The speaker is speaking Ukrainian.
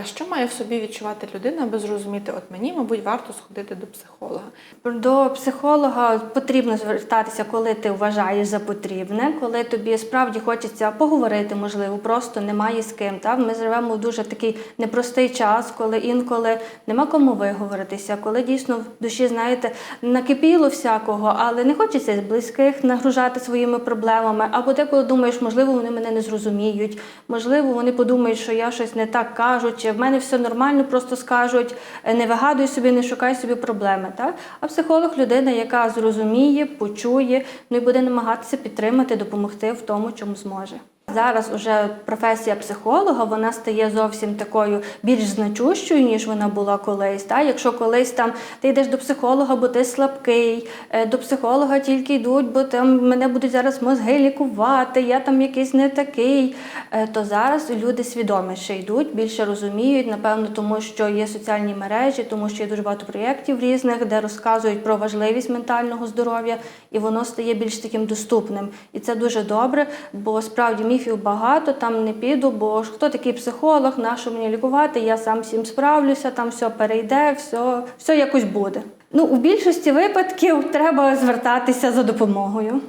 А що має в собі відчувати людина, аби зрозуміти, от мені, мабуть, варто сходити до психолога? До психолога потрібно звертатися, коли ти вважаєш за потрібне, коли тобі справді хочеться поговорити, можливо, просто немає з ким. Та? Ми живемо в дуже такий непростий час, коли інколи нема кому виговоритися, коли дійсно в душі, знаєте, накипіло всякого, але не хочеться з близьких нагружати своїми проблемами. Або деколи думаєш, можливо, вони мене не зрозуміють, можливо, вони подумають, що я щось не так кажу, чи в мене все нормально, просто скажуть, «Е, не вигадуй собі, не шукай собі проблеми. Так? А психолог людина, яка зрозуміє, почує, ну і буде намагатися підтримати, допомогти в тому, чому зможе. Зараз уже професія психолога вона стає зовсім такою більш значущою, ніж вона була колись. Та? Якщо колись там ти йдеш до психолога, бо ти слабкий, е, до психолога тільки йдуть, бо там мене будуть зараз мозги лікувати, я там якийсь не такий. е, То зараз люди свідоміше йдуть, більше розуміють, напевно, тому що є соціальні мережі, тому що є дуже багато проєктів різних, де розказують про важливість ментального здоров'я, і воно стає більш таким доступним. І це дуже добре, бо справді міфів багато, там не піду, бо ж хто такий психолог, на що мені лікувати, я сам всім справлюся, там все перейде, все, все якось буде. Ну, у більшості випадків треба звертатися за допомогою.